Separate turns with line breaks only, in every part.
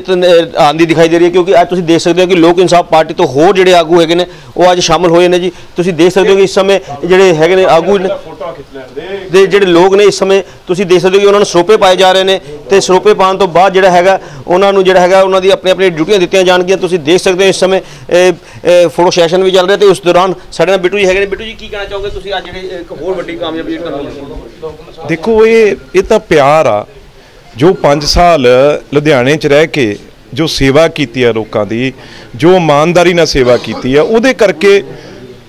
ਕਿਤਨ ਆਂਦੀ ਦਿਖਾਈ ਦੇ ਰਹੀ ਹੈ ਕਿਉਂਕਿ ਅੱਜ ਤੁਸੀਂ ਦੇਖ ਸਕਦੇ ਹੋ ਕਿ ਲੋਕ ਇਨਸਾਫ ਪਾਰਟੀ ਤੋਂ ਹੋਰ ਜਿਹੜੇ ਆਗੂ ਹੈਗੇ ਨੇ, ਉਹ ਅੱਜ ਸ਼ਾਮਲ ਹੋਏ ਨੇ ਜੀ। ਤੁਸੀਂ ਦੇਖ ਸਕਦੇ ਹੋ ਕਿ ਇਸ ਸਮੇਂ ਜਿਹੜੇ ਹੈਗੇ ਨੇ ਆਗੂ ਨੇ ਦੇ ਜਿਹੜੇ ਲੋਕ ਨੇ ਇਸ ਸਮੇਂ, ਤੁਸੀਂ ਦੇਖ ਸਕਦੇ ਹੋ ਕਿ ਉਹਨਾਂ ਨੂੰ ਸਰੋਪੇ ਪਾਏ ਜਾ ਰਹੇ ਨੇ ਤੇ ਸਰੋਪੇ ਪਾਉਣ ਤੋਂ ਬਾਅਦ ਜਿਹੜਾ ਹੈਗਾ, ਉਹਨਾਂ ਨੂੰ ਜਿਹੜਾ ਹੈਗਾ, ਉਹਨਾਂ ਦੀ ਆਪਣੀ ਆਪਣੀ ਡਿਊਟੀਆਂ ਦਿੱਤੀਆਂ ਜਾਣਗੀਆਂ। ਤੁਸੀਂ ਦੇਖ ਸਕਦੇ ਹੋ ਇਸ ਸਮੇਂ ਫੋਟੋ ਸੈਸ਼ਨ ਵੀ ਚੱਲ ਰਿਹਾ ਤੇ ਉਸ ਦੌਰਾਨ ਸਾਡੇ ਨਾਲ ਬਿੱਟੂ ਜੀ ਹੈਗੇ ਨੇ। ਬਿੱਟੂ ਜੀ, ਕੀ ਕਹਿਣਾ ਚਾਹੋਗੇ ਤੁਸੀਂ ਅੱਜ ਜਿਹੜੇ ਇੱਕ ਹੋਰ ਵੱਡੀ ਕਾਮਯਾਬੀ ਤੁਹਾਨੂੰ
ਦੇਖੋ, ਇਹ ਇਹ ਤਾਂ ਪਿਆਰ ਆ। ਜੋ 5 ਸਾਲ ਲੁਧਿਆਣੇ 'ਚ ਰਹਿ ਕੇ ਜੋ ਸੇਵਾ ਕੀਤੀ ਆ ਲੋਕਾਂ ਦੀ ਜੋ ਇਮਾਨਦਾਰੀ ਨਾਲ ਸੇਵਾ ਕੀਤੀ ਆ ਉਹਦੇ ਕਰਕੇ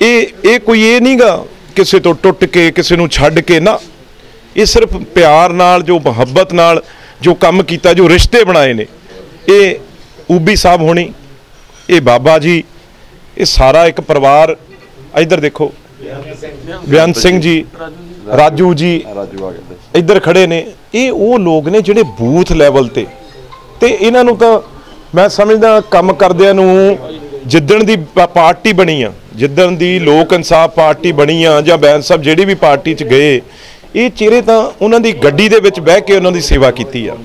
ਇਹ ਇਹ ਕੋਈ ਇਹ ਨਹੀਂਗਾ ਕਿਸੇ ਤੋਂ ਟੁੱਟ ਕੇ ਕਿਸੇ ਨੂੰ ਛੱਡ ਕੇ ਨਾ। ਇਹ ਸਿਰਫ ਪਿਆਰ ਨਾਲ ਜੋ ਮੁਹੱਬਤ ਨਾਲ ਜੋ ਕੰਮ ਕੀਤਾ ਜੋ ਰਿਸ਼ਤੇ ਬਣਾਏ ਨੇ। ਇਹ ਊਬੀ ਸਾਹਿਬ ਹੋਣੀ ਇਹ ਬਾਬਾ ਜੀ ਇਹ ਸਾਰਾ ਇੱਕ ਪਰਿਵਾਰ ਇੱਧਰ ਦੇਖੋ। ਬਿਆਨ ਸਿੰਘ ਜੀ। ਰਾਜੂ ਜੀ ਇੱਧਰ ਖੜੇ ਨੇ। ਇਹ ਉਹ ਲੋਕ ਨੇ ਜਿਹੜੇ ਬੂਥ ਲੈਵਲ ਤੇ। ਤੇ ਇਹਨਾਂ ਨੂੰ ਤਾਂ ਮੈਂ ਸਮਝਦਾ ਕੰਮ ਕਰਦਿਆਂ ਨੂੰ ਜਿੱਦਣ ਦੀ ਪਾਰਟੀ ਬਣੀ ਆ, ਜਿੱਦਣ ਦੀ ਲੋਕ ਇਨਸਾਫ ਪਾਰਟੀ ਬਣੀ ਆ ਜਾਂ ਬੈਂਸ ਸਾਹਿਬ ਜਿਹੜੀ ਵੀ ਪਾਰਟੀ 'ਚ ਗਏ, ਇਹ ਚਿਹਰੇ ਤਾਂ ਉਹਨਾਂ ਦੀ ਗੱਡੀ ਦੇ ਵਿੱਚ ਬਹਿ ਕੇ ਉਹਨਾਂ ਦੀ ਸੇਵਾ ਕੀਤੀ ਆ।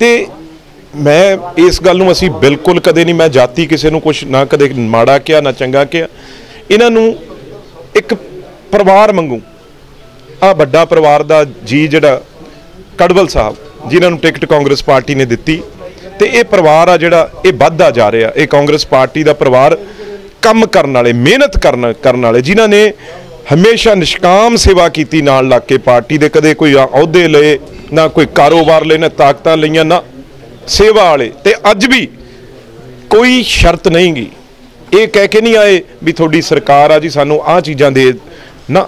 ਤੇ ਮੈਂ ਇਸ ਗੱਲ ਨੂੰ ਅਸੀਂ ਬਿਲਕੁਲ ਕਦੇ ਨਹੀਂ, ਮੈਂ ਜਾਤੀ ਕਿਸੇ ਨੂੰ ਕੁਝ ਨਾ ਕਦੇ ਮਾੜਾ ਕਿਹਾ, ਨਾ ਚੰਗਾ ਕਿਹਾ। ਇਹਨਾਂ ਨੂੰ ਇੱਕ ਪਰਿਵਾਰ ਮੰਗੂ। ਆ ਵੱਡਾ ਪਰਿਵਾਰ ਦਾ ਜੀ ਜਿਹੜਾ ਕੜਵਲ ਸਾਹਿਬ, ਜਿਨ੍ਹਾਂ ਨੂੰ ਟਿਕਟ ਕਾਂਗਰਸ ਪਾਰਟੀ ਨੇ ਦਿੱਤੀ। ਤੇ ਇਹ ਪਰਿਵਾਰ ਆ ਜਿਹੜਾ, ਇਹ ਵੱਧਦਾ ਜਾ ਰਿਹਾ। ਇਹ ਕਾਂਗਰਸ ਪਾਰਟੀ ਦਾ ਪਰਿਵਾਰ ਕੰਮ ਕਰਨ ਵਾਲੇ, ਮਿਹਨਤ ਕਰਨ ਕਰਨ ਵਾਲੇ, ਜਿਨ੍ਹਾਂ ਨੇ ਹਮੇਸ਼ਾ ਨਿਸ਼ਕਾਮ ਸੇਵਾ ਕੀਤੀ ਨਾਲ ਲੱਗ ਕੇ ਪਾਰਟੀ ਦੇ। ਕਦੇ ਕੋਈ ਅਹੁਦੇ ਲਏ, ਨਾ ਕੋਈ ਕਾਰੋਬਾਰ ਲਏ, ਨਾ ਤਾਕਤਾਂ ਲਈਆਂ, ਨਾ ਸੇਵਾ ਵਾਲੇ। ਤੇ ਅੱਜ ਵੀ ਕੋਈ ਸ਼ਰਤ ਨਹੀਂ ਗੀ ਇਹ ਕਹਿ ਕੇ ਨਹੀਂ ਆਏ ਵੀ ਤੁਹਾਡੀ ਸਰਕਾਰ ਆ ਜੀ, ਸਾਨੂੰ ਆਹ ਚੀਜ਼ਾਂ ਦੇ ਨਾ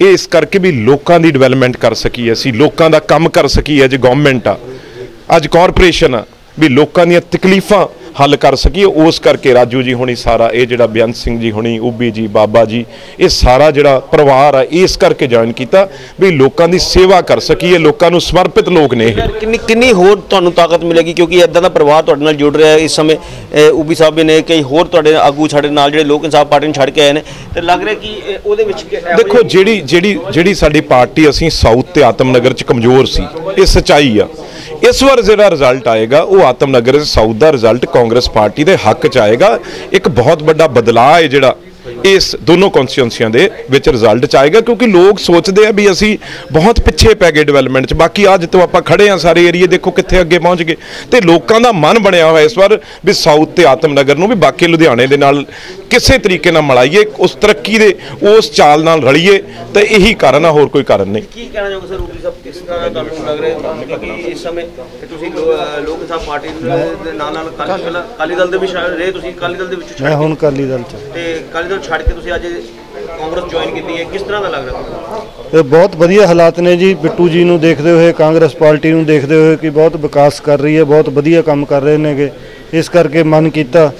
ਇਹ ਇਸ ਕਰਕੇ ਵੀ ਲੋਕਾਂ ਦੀ ਡਿਵੈਲਪਮੈਂਟ ਕਰ ਸਕੀਏ ਅਸੀਂ ਲੋਕਾਂ ਦਾ ਕੰਮ ਕਰ ਸਕੀਏ ਅੱਜ ਗਵਰਨਮੈਂਟ ਆ, ਅੱਜ ਕਾਰਪੋਰੇਸ਼ਨ ਆ, ਵੀ ਲੋਕਾਂ ਦੀਆਂ ਤਕਲੀਫਾਂ ਹੱਲ ਕਰ ਸਕੀਏ। ਉਸ ਕਰਕੇ ਰਾਜੂ ਜੀ ਹੁਣੀ ਸਾਰਾ ਇਹ ਜਿਹੜਾ ਬੇਅੰਤ ਸਿੰਘ ਜੀ ਹੁਣੀ ਉਬੀ ਜੀ ਬਾਬਾ ਜੀ ਇਹ ਸਾਰਾ ਜਿਹੜਾ ਪਰਿਵਾਰ ਆ ਇਸ ਕਰਕੇ ਜੁਆਇਨ ਕੀਤਾ ਵੀ ਲੋਕਾਂ ਦੀ ਸੇਵਾ ਕਰ ਸਕੀਏ ਲੋਕਾਂ ਨੂੰ ਸਮਰਪਿਤ ਲੋਕ ਨੇ ਇਹ।
ਕਿੰਨੀ ਕਿੰਨੀ ਹੋਰ ਤੁਹਾਨੂੰ ਤਾਕਤ ਮਿਲੇਗੀ? ਕਿਉਂਕਿ ਇਦਾਂ ਦਾ ਪਰਿਵਾਰ ਤੁਹਾਡੇ ਨਾਲ ਜੁੜ ਰਿਹਾ ਇਸ ਸਮੇਂ ਉਬੀ ਸਾਹਿਬ ਨੇ ਕਈ ਹੋਰ ਤੁਹਾਡੇ ਆਗੂ ਸਾਡੇ ਨਾਲ ਜਿਹੜੇ ਲੋਕ ਇਨਸਾਫ ਪਾਰਟੀ ਨੂੰ ਛੱਡ ਕੇ ਆਏ ਨੇ। ਤੇ ਲੱਗ ਰਿਹਾ ਕਿ ਉਹਦੇ ਵਿੱਚ
ਦੇਖੋ ਜਿਹੜੀ ਜਿਹੜੀ ਜਿਹੜੀ ਸਾਡੀ ਪਾਰਟੀ ਅਸੀਂ ਸਾਊਥ ਤੇ ਆਤਮਨਗਰ ਚ ਕਮਜ਼ੋਰ ਸੀ ਇਹ ਸਚਾਈ ਆ। ਇਸ ਵਾਰ ਜਿਹੜਾ ਰਿਜ਼ਲਟ ਆਏਗਾ, ਉਹ ਆਤਮ ਨਗਰ ਸਾਊਥ ਦਾ ਰਿਜ਼ਲਟ ਕਾਂਗਰਸ ਪਾਰਟੀ ਦੇ ਹੱਕ ਚ ਆਏਗਾ। ਇੱਕ ਬਹੁਤ ਵੱਡਾ ਬਦਲਾਅ ਹੈ ਜਿਹੜਾ ਇਸ ਦੋਨੋਂ ਕਨਸਟੀਟਿਊਂਸੀਆਂ ਦੇ ਵਿੱਚ ਰਿਜ਼ਲਟ ਚ ਆਏਗਾ, ਕਿਉਂਕਿ ਲੋਕ ਸੋਚਦੇ ਆ ਵੀ ਅਸੀਂ ਬਹੁਤ ਪਿੱਛੇ ਪੈ ਗਏ ਡਿਵੈਲਪਮੈਂਟ ਚ। ਬਾਕੀ ਅੱਜ ਤੋਂ ਆਪਾਂ ਖੜੇ ਆ ਸਾਰੇ ਏਰੀਏ ਦੇਖੋ ਕਿੱਥੇ ਅੱਗੇ ਪਹੁੰਚ ਗਏ। ਤੇ ਲੋਕਾਂ ਦਾ ਮਨ ਬਣਿਆ ਹੋਇਆ ਇਸ ਵਾਰ ਵੀ ਸਾਊਥ ਤੇ ਆਤਮਨਗਰ ਨੂੰ, ਵੀ ਬਾਕੀ ਲੁਧਿਆਣੇ ਦੇ ਨਾਲ ਕਿਸੇ ਤਰੀਕੇ ਨਾਲ ਮਿਲਾਈਏ ਉਸ ਤਰੱਕੀ ਦੇ ਉਸ ਚਾਲ ਨਾਲ ਰਲੀਏ ਤੇ ਇਹੀ ਕਾਰਨ ਆ ਹੋਰ ਕੋਈ ਕਾਰਨ ਨਹੀਂ।
ਕੀ ਕਹਿਣਾ ਚਾਹੋਗੇ ਸਰ ਉਬੀ ਸਾਹਿਬ ਕਿਸ ਤਰ੍ਹਾਂ ਦਾ ਤੁਹਾਨੂੰ ਲੱਗ ਰਿਹਾ ਕਿ ਇਸ ਸਮੇਂ ਕਿ ਤੁਸੀਂ ਲੋਕ ਇਨਸਾਫ ਪਾਰਟੀ ਦੇ ਨਾਲ ਨਾਲ ਕਾਲੀ ਦਲ ਦੇ ਵੀ ਸ਼ਾਇਦ ਰਹੇ ਤੁਸੀਂ ਅਕਾਲੀ ਦਲ ਦੇ ਵਿੱਚ
ਮੈਂ ਹੁਣ ਅਕਾਲੀ ਦਲ ਚ।
ਤੇ ਅਕਾਲੀ ਦਲ ਛੱਡ ਕੇ ਤੁਸੀਂ ਅੱਜ ਕਾਂਗਰਸ ਜੁਆਇਨ ਕੀਤੀ ਹੈ ਕਿਸ ਤਰ੍ਹਾਂ ਦਾ ਲੱਗ ਰਿਹਾ ਤੁਹਾਨੂੰ
ਇਹ ਬਹੁਤ ਵਧੀਆ ਹਾਲਾਤ ਨੇ ਜੀ ਬਿੱਟੂ ਜੀ ਨੂੰ ਦੇਖਦੇ ਹੋਏ ਕਾਂਗਰਸ ਪਾਰਟੀ ਨੂੰ ਦੇਖਦੇ ਹੋਏ ਕਿ ਬਹੁਤ ਵਿਕਾਸ ਕਰ ਰਹੀ ਹੈ ਬਹੁਤ ਵਧੀਆ ਕੰਮ ਕਰ ਰਹੇ ਨੇਗੇ। ਇਸ ਕਰਕੇ ਮਨ ਕੀਤਾ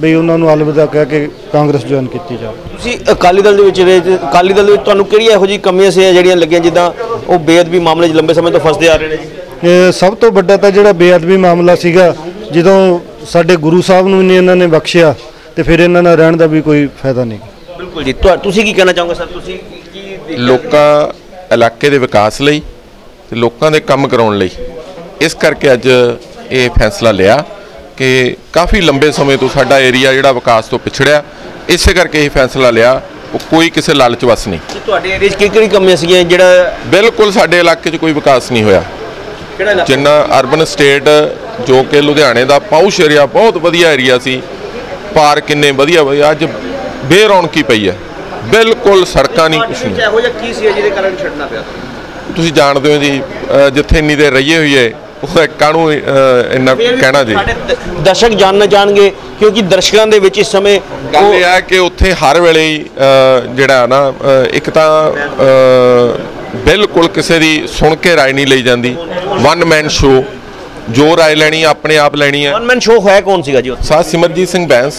ਵੀ ਉਹਨਾਂ ਨੂੰ ਅਲਵਿਦਾ ਕਹਿ ਕੇ ਕਾਂਗਰਸ ਜੁਆਇਨ ਕੀਤੀ ਜਾਵੇ।
ਤੁਸੀਂ ਅਕਾਲੀ ਦਲ ਦੇ ਵਿੱਚ ਰਹੇ ਤੇ ਅਕਾਲੀ ਦਲ ਦੇ ਵਿੱਚ ਤੁਹਾਨੂੰ ਕਿਹੜੀਆਂ ਇਹੋ ਜਿਹੀ ਕਮੀਆਂ ਸੀ ਜਿਹੜੀਆਂ ਲੱਗੀਆਂ ਜਿੱਦਾਂ ਉਹ ਬੇਅਦਬੀ ਮਾਮਲੇ 'ਚ ਲੰਬੇ ਸਮੇਂ ਤੋਂ ਫਸਦੇ ਆ ਰਹੇ ਨੇ ਜੀ?
ਇਹ ਸਭ ਤੋਂ ਵੱਡਾ ਤਾਂ ਜਿਹੜਾ ਬੇਅਦਬੀ ਮਾਮਲਾ ਸੀਗਾ ਜਦੋਂ ਸਾਡੇ ਗੁਰੂ ਸਾਹਿਬ ਨੂੰ ਨਹੀਂ ਇਹਨਾਂ ਨੇ ਬਖਸ਼ਿਆ ਤੇ ਫਿਰ ਇਹਨਾਂ ਨਾਲ ਰਹਿਣ ਦਾ ਵੀ ਕੋਈ ਫਾਇਦਾ ਨਹੀਂ।
ਬਿਲਕੁਲ ਜੀ ਤੁਹਾ- ਤੁਸੀਂ ਕੀ ਕਹਿਣਾ ਚਾਹੋਗੇ ਸਰ? ਤੁਸੀਂ ਕੀ ਦੇਖਿਆ?
ਲੋਕਾਂ ਇਲਾਕੇ ਦੇ ਵਿਕਾਸ ਲਈ ਤੇ ਲੋਕਾਂ ਦੇ ਕੰਮ ਕਰਾਉਣ ਲਈ। ਇਸ ਕਰਕੇ ਅੱਜ ਇਹ ਫੈਸਲਾ ਲਿਆ। ਕਿ ਕਾਫੀ ਲੰਬੇ ਸਮੇਂ ਤੋਂ ਸਾਡਾ ਏਰੀਆ ਜਿਹੜਾ ਵਿਕਾਸ ਤੋਂ ਪਿਛੜਿਆ ਇਸੇ ਕਰਕੇ ਇਹ ਫੈਸਲਾ ਲਿਆ ਉਹ ਕੋਈ ਕਿਸੇ ਲਾਲਚ ਵਸ ਨਹੀਂ।
ਕਿ ਤੁਹਾਡੇ ਏਰੀਆ 'ਚ ਕਿਹੜੀ ਕਿਹੜੀ ਕਮੀਆਂ ਸੀਗੀਆਂ? ਜਿਹੜਾ
ਬਿਲਕੁਲ ਸਾਡੇ ਇਲਾਕੇ 'ਚ ਕੋਈ ਵਿਕਾਸ ਨਹੀਂ ਹੋਇਆ।
ਕਿਹੜਾ ਇਲਾਕਾ?
ਜਿੰਨਾ ਅਰਬਨ ਸਟੇਟ ਜੋ ਕਿ ਲੁਧਿਆਣੇ ਦਾ ਪੌਸ਼ ਏਰੀਆ ਬਹੁਤ ਵਧੀਆ ਏਰੀਆ ਸੀ ਪਾਰਕ ਕਿੰਨੇ ਵਧੀਆ ਵਧੀਆ ਅੱਜ ਬੇਰੌਣਕੀ ਪਈ ਹੈ। ਬਿਲਕੁਲ ਸੜਕਾਂ ਨਹੀਂ ਕੁਛ ਨਹੀਂ।
ਇਹੋ ਜਿਹਾ ਕੀ ਸੀ ਜਿਹਦੇ ਕਾਰਨ ਛੱਡਣਾ ਪਿਆ?
ਤੁਸੀਂ ਜਾਣਦੇ ਹੋ ਜੀ ਅ, ਜਿੱਥੇ ਇੰਨੀ ਦੇਰ ਰਹੀਏ ਹੋਈ ਹੈ ਉਹ ਕਾਹਨੂੰ ਇੰਨਾ ਕਹਿਣਾ ਜੀ?
ਦਰਸ਼ਕ ਜਾਣਨਾ ਜਾਣਗੇ ਕਿਉਂਕਿ ਦਰਸ਼ਕਾਂ ਦੇ ਵਿੱਚ ਇਸ ਸਮੇਂ
ਗੱਲ ਇਹ ਹੈ ਕਿ ਉੱਥੇ ਹਰ ਵੇਲੇ ਜਿਹੜਾ ਨਾ ਇੱਕ ਤਾਂ ਬਿਲਕੁਲ ਕਿਸੇ ਦੀ ਸੁਣ ਕੇ ਰਾਏ ਨਹੀਂ ਲਈ ਜਾਂਦੀ। ਵਨ ਮੈਨ ਸ਼ੋ ਜੋ ਰਾਏ ਲੈਣੀ ਆਪਣੇ ਆਪ ਲੈਣੀ ਹੈ
ਵਨ ਮੈਨ ਸ਼ੋਅ ਹੋਇਆ ਕੌਣ ਸੀਗਾ ਜੀ
ਸਾਹ ਸਿਮਰਜੀਤ ਸਿੰਘ ਬੈਂਸ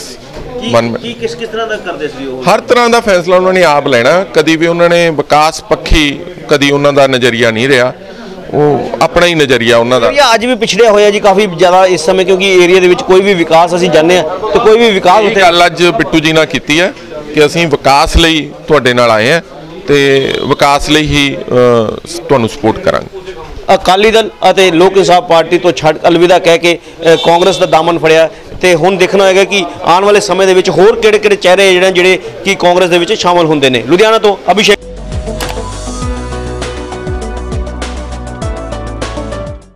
ਕੀ ਕਿਸ ਕਿਸ ਤਰ੍ਹਾਂ ਦਾ ਕਰਦੇ ਸੀ ਉਹ?
ਹਰ ਤਰ੍ਹਾਂ ਦਾ ਫੈਸਲਾ ਉਹਨਾਂ ਨੇ ਆਪ ਲੈਣਾ। ਕਦੀ ਵੀ ਉਹਨਾਂ ਨੇ ਵਿਕਾਸ ਪੱਖੀ ਕਦੀ ਉਹਨਾਂ ਦਾ ਨਜ਼ਰੀਆ ਨਹੀਂ ਰਿਹਾ। ਉਹ ਆਪਣਾ ਹੀ ਨਜ਼ਰੀਆ ਉਹਨਾਂ ਦਾ।
ਅੱਜ ਵੀ ਪਿਛੜਿਆ ਹੋਇਆ ਜੀ ਕਾਫੀ ਜ਼ਿਆਦਾ ਇਸ ਸਮੇਂ ਕਿਉਂਕਿ ਏਰੀਆ ਦੇ ਵਿੱਚ ਕੋਈ ਵੀ ਵਿਕਾਸ ਅਸੀਂ ਜਾਣਦੇ ਆ ਤੇ ਕੋਈ ਵੀ ਵਿਕਾਸ ਉੱਥੇ
ਗੱਲ ਅੱਜ ਬਿੱਟੂ ਜੀ ਨਾਲ ਕੀਤੀ ਹੈ ਕਿ ਅਸੀਂ ਵਿਕਾਸ ਲਈ ਤੁਹਾਡੇ ਨਾਲ ਆਏ ਹਾਂ ਤੇ ਵਿਕਾਸ ਲਈ ਹੀ ਤੁਹਾਨੂੰ ਸਪੋਰਟ ਕਰਾਂਗੇ।
ਅਕਾਲੀ ਦਲ ਅਤੇ ਲੋਕ ਇਨਸਾਫ ਪਾਰਟੀ ਤੋਂ ਛੱਡ ਅਲਵਿਦਾ ਕਹਿ ਕੇ ਕਾਂਗਰਸ ਦਾ ਦਾਮਨ ਫੜਿਆ ਤੇ ਹੁਣ ਦੇਖਣਾ ਹੋਏਗਾ ਕਿ ਆਉਣ ਵਾਲੇ ਸਮੇਂ ਦੇ ਵਿੱਚ ਹੋਰ ਕਿਹੜੇ ਕਿਹੜੇ ਚਿਹਰੇ ਜਿਹੜੇ ਜਿਹੜੇ ਕਿ ਕਾਂਗਰਸ ਦੇ ਵਿੱਚ ਸ਼ਾਮਲ ਹੁੰਦੇ ਨੇ। ਲੁਧਿਆਣਾ ਤੋਂ ਅਭਿਸ਼ੇਕ